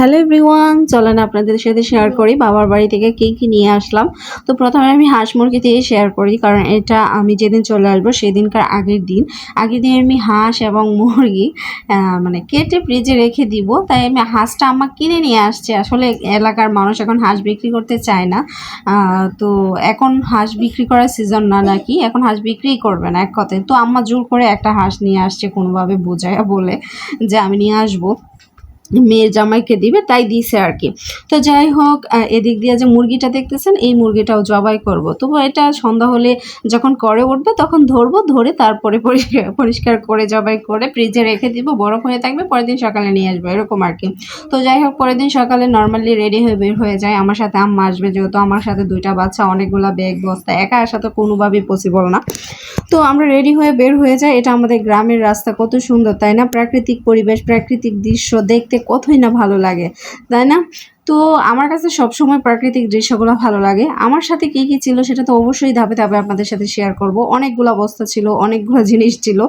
Hello everyone চলেন আপনাদের সাথে শেয়ার করি বাবার বাড়ি থেকে কী কী নিয়ে আসলাম। তো প্রথমে আমি হাঁস মুরগি দিয়ে শেয়ার করি, কারণ এটা আমি যেদিন চলে আসব সেদিনকার আগের দিন। আগের দিন আমি হাঁস এবং মুরগি মানে কেটে ফ্রিজে রেখে দিব। তাই আমি হাঁসটা আমার কিনে নিয়ে আসছে। আসলে এলাকার মানুষ এখন হাঁস বিক্রি করতে চায় না। তো এখন হাঁস বিক্রি করার সিজন না নাকি? এখন হাঁস বিক্রি করবে না, এক কথায়। তো আম্মা জোর করে একটা হাঁস নিয়ে আসছে কোনোভাবে বোঝায় বলে যে আমি নিয়ে আসব। মেয়ের জামাইকে দিবে, তাই দিছে আর কি। তো যাই হোক এদিক দিয়ে যে মুরগিটা দেখতেছেন, এই মুরগিটাও জবাই করব। তবু এটা সন্ধ্যা হলে যখন করে উঠবে, তখন ধরবো, ধরে তারপরে পরিষ্কার পরিষ্কার করে জবাই করে ফ্রিজে রেখে দিব, বরফ হয়ে থাকবে, পরের দিন সকালে নিয়ে আসব, এরকম আর কি। তো যাই হোক, পরের দিন সকালে নর্মালি রেডি হয়ে বের হয়ে যায় আমার সাথে আম্মা আসবে, যেহেতু আমার সাথে দুইটা বাচ্চা, অনেকগুলা ব্যাগ বস্তা, একা আসা তো কোনোভাবেই পসিবল না। তো আমরা রেডি হয়ে বের হয়ে যাই। এটা আমাদের গ্রামের রাস্তা, কত সুন্দর, তাই না? প্রাকৃতিক পরিবেশ, প্রাকৃতিক দৃশ্য দেখতে কতই না ভালো লাগে, তাই না? তো আমার কাছে সবসময় প্রাকৃতিক দৃশ্যগুলো ভালো লাগে। আমার সাথে কী কী ছিল সেটা তো অবশ্যই ধাপে ধাপে আপনাদের সাথে শেয়ার করব। অনেকগুলো অবস্থা ছিল, অনেকগুলো জিনিস ছিল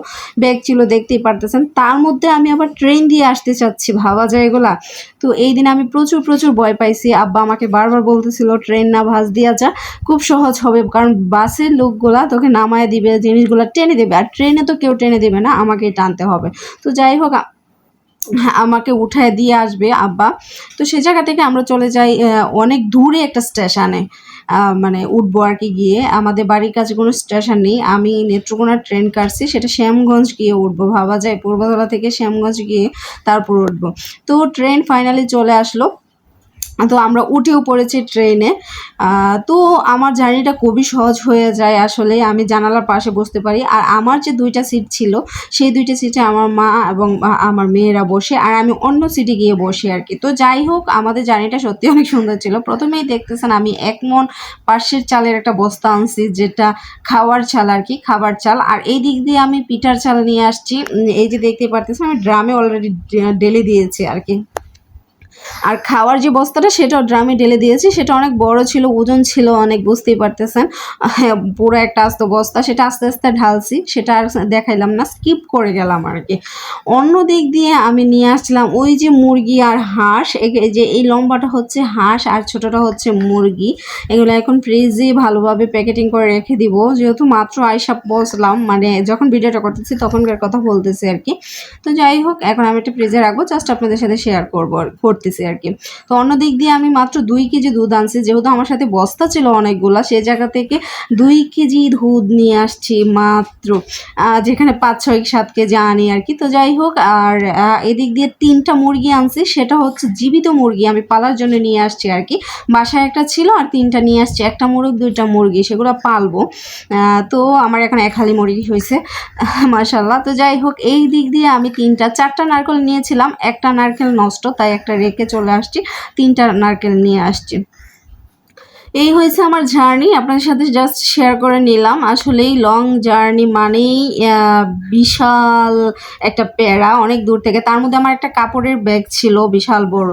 ব্যাগ ছিল, দেখতেই পারতেছেন। তার মধ্যে আমি আবার ট্রেন দিয়ে আসতে চাচ্ছি, ভাবা যায় এগুলা। তো এই দিন আমি প্রচুর প্রচুর ভয় পাইছি। আব্বা আমাকে বারবার বলতেছিল ট্রেন না ভাঁজ দিয়া যা। খুব সহজ হবে, কারণ বাসের লোকগুলা তোকে নামায় দিবে, জিনিসগুলো টেনে দেবে। আর ট্রেনে তো কেউ টেনে দেবে না, আমাকেই টানতে হবে। তো যাই হোক আমাকে উঠায় দিয়ে আসবে আব্বা। তো সে জায়গা থেকে আমরা চলে যাই অনেক দূরে একটা স্টেশনে। মানে উঠবো আর কি গিয়ে। আমাদের বাড়ির কাছে কোনো স্টেশন নেই। আমি নেত্রকোনার ট্রেন কাটছি, সেটা শ্যামগঞ্জ গিয়ে উঠবো। ভাবা যায় পূর্বতলা থেকে শ্যামগঞ্জ গিয়ে তারপর উঠবো। তো ট্রেন ফাইনালি চলে আসলো। তো আমরা উঠেও পড়েছি ট্রেনে তো আমার জার্নিটা খুবই সহজ হয়ে যায় আসলে, আমি জানালার পাশে বসতে পারি। আর আমার যে দুইটা সিট ছিল, সেই দুইটা সিটে আমার মা এবং আমার মেয়েরা বসে, আর আমি অন্য সিটে গিয়ে বসি আর কি। তো যাই হোক, আমাদের জার্নিটা সত্যি অনেক সুন্দর ছিল। প্রথমেই দেখতেছেন আমি এক মন পার্শ্বের চালের একটা বস্তা আনছি, যেটা খাওয়ার চাল আর কি, খাবার চাল। আর এই দিক দিয়ে আমি পিঠার চাল নিয়ে আসছি। এই যে দেখতে পারতেছেন, আমি ড্রামে অলরেডি ডেলে দিয়েছি আর কি। আর খাওয়ার যে বস্তাটা সেটাও ড্রামে ঢেলে দিয়েছি। সেটা অনেক বড় ছিল ওজন ছিল অনেক বুঝতেই পারতেছেন। হ্যাঁ, পুরো একটা আস্ত বস্তা সেটা আস্তে আস্তে ঢালছি। সেটা আর দেখাইলাম না স্কিপ করে গেলাম আর কি। অন্য দিক দিয়ে আমি নিয়ে আসলাম ওই যে মুরগি আর হাঁস। যে এই লম্বাটা হচ্ছে হাঁস আর ছোটটা হচ্ছে মুরগি। এগুলো এখন ফ্রিজে ভালোভাবে প্যাকেটিং করে রেখে দিব। যেহেতু মাত্র আইসা বসলাম মানে যখন ভিডিওটা করতেছি তখনকার কথা বলতেছি আর কি। তো যাই হোক এখন আমি একটা ফ্রিজে রাখব জাস্ট আপনাদের সাথে শেয়ার করব আর- করতেছি আর কি। তো অন্য দিক দিয়ে আমি মাত্র দুই কেজি দুধ আনছি, যেহেতু আমার সাথে বস্তা ছিল অনেকগুলা, সে জায়গা থেকে দুই কেজি দুধ নিয়ে আসছি মাত্র যেখানে পাঁচ, ছয়, সাত কেজি আনি আর কি। তো যাই হোক, আর এদিক দিয়ে তিনটা মুরগি আনছি, সেটা হচ্ছে জীবিত মুরগি, আমি পালার জন্য নিয়ে আসছি আর কি। বাসায় একটা ছিল আর তিনটা নিয়ে আসছি, একটা মুরগ, দুইটা মুরগি, সেগুলো পালবো। তো আমার এখন এক হালি মুরগি হয়েছে মাশাল্লাহ তো যাই হোক, এই দিক দিয়ে আমি তিনটা, চারটা নারকেল নিয়েছিলাম, একটা নারকেল নষ্ট, তাই একটা রেখে চলে আসছি, তিনটা নারকেল নিয়ে আসছি। এই হয়েছে আমার জার্নি, আপনাদের সাথে জাস্ট শেয়ার করে নিলাম। আসলেই লং জার্নি মানেই বিশাল একটা প্যারা, অনেক দূর থেকে। তার মধ্যে আমার একটা কাপড়ের ব্যাগ ছিল, বিশাল বড়।